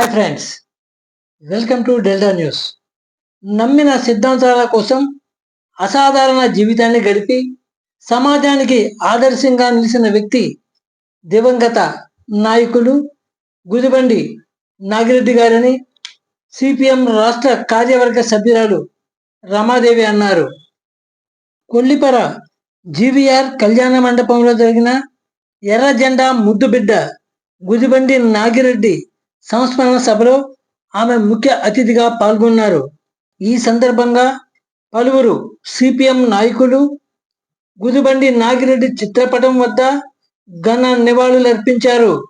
Hi friends welcome to delta news నమ్మిన సిద్ధాంతాల కోసం అసాధారణ జీవితాన్ని గడిపి సమాజానికి ఆదర్శంగా నిలిచిన వ్యక్తి దివంగత నాయకులు గుదిబండి నాగిరెడ్డి గారని సిపిఎం రాష్ట్ర కార్యవర్గ సభ్యురాలు రమాదేవి అన్నారు. కొల్లిపర జీవీఆర్ కళ్యాణ మండపంలో జరిగిన ఎర్ర జెండా ముద్దుబిడ్డ గుదిబండి నాగిరెడ్డి సంస్మరణ సభలో ఆమె ముఖ్య అతిథిగా పాల్గొన్నారు. ఈ సందర్భంగా పలువురు సిపిఎం నాయకులు గుదిబండి నాగిరెడ్డి చిత్రపటం వద్ద ఘన నివాళులర్పించారు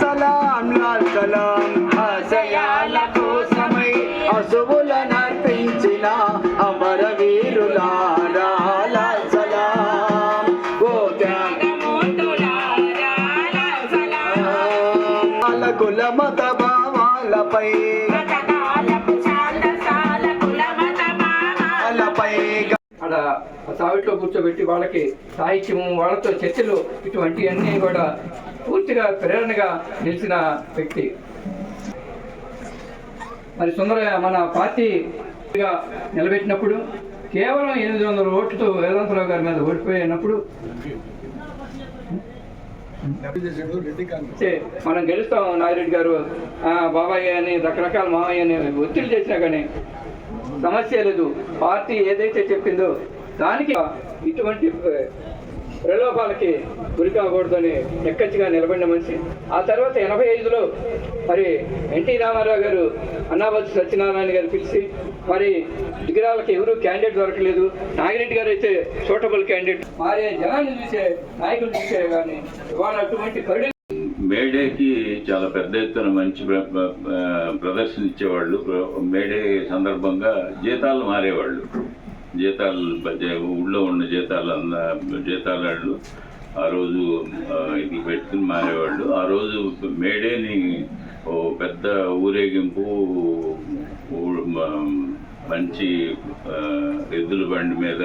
సలాం కుల మత భావాలపై అక్కడ సావిట్లో కూర్చోబెట్టి వాళ్ళకి సాహిత్యము వాళ్ళతో చర్చలు ఇటువంటివన్నీ కూడా పూర్తిగా ప్రేరణగా నిలిచిన వ్యక్తి. మరి సుందర మన పార్టీగా నిలబెట్టినప్పుడు కేవలం ఎనిమిది వందల ఓట్లతో వేదాంతరావు గారి మీద ఓడిపోయినప్పుడు మనం గెలుస్తాం నాగిరెడ్డి గారు. బాబాయ్ అని రకరకాల మావయ్య అని ఒత్తిడి చేసినా కానీ సమస్య లేదు. పార్టీ ఏదైతే చెప్పిందో దానికి ఇటువంటి ప్రలోభాలకి గురి కాకూడదని ఎక్కచ్చిగా నిలబడిన మనిషి. ఆ తర్వాత ఎనభై ఐదులో మరి ఎన్టీ రామారావు గారు అన్నాబత్తి సత్యనారాయణ గారు పిలిచి మరి దిగరాలకి ఎవరు క్యాండిడేట్ దొరకలేదు. నాగిరెడ్డి గారు అయితే సూటబుల్ క్యాండిడేట్. మారే జనాన్ని చూసే నాయకులు చూసే కానీ ఇవాళ అటువంటి కరుడు మేడేకి చాలా పెద్ద ఎత్తున మంచి ప్ర- ప్రదర్శన ఇచ్చేవాళ్ళు. మేడే సందర్భంగా జీతాలు మారేవాళ్ళు. జీతాలు ఊళ్ళో ఉన్న జీతాలు అంద జీతాలు ఆ రోజు ఇది పెట్టుకుని మారేవాళ్ళు. ఆ రోజు మేడేని ఓ పెద్ద ఊరేగింపు ఊ- మంచి ఎద్దుల బండి మీద